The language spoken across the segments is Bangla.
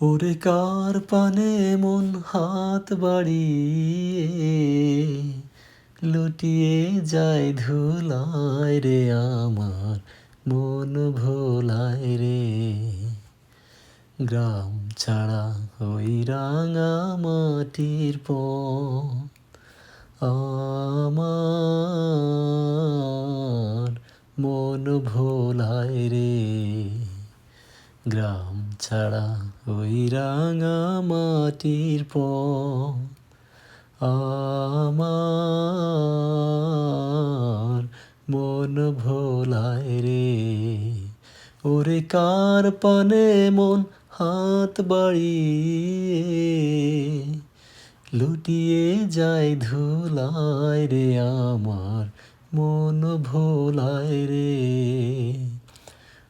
ওরে কার পানে মন হাত বাড়িয়ে লুটিয়ে যায় ধুলায় রে আমার মন ভোলায় রে। গ্রাম ছাড়া ওই রাঙা মাটির পথ আমার মন ভোলায় রে। গ্রাম ছাড়া ওই রাঙা মাটির পথ আমার মন ভোলায় রে। ওরে কার পানে মন হাত বাড়িয়ে? লুটিয়ে যায় ধুলায় রে আমার মন ভোলায় রে।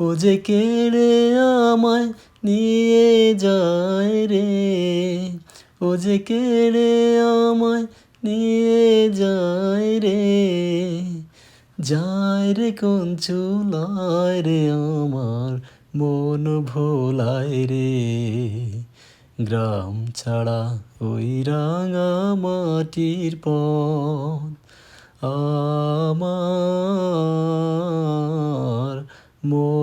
ও যে কেড়ে আমায় নিয়ে যায় রে, ও যে কেড়ে আমায় নিয়ে যায় রে যায় রে কোন চুলায় রে আমার মন ভোলায় রে। গ্রাম ছাড়া ওই রাঙা মাটির পথ আমার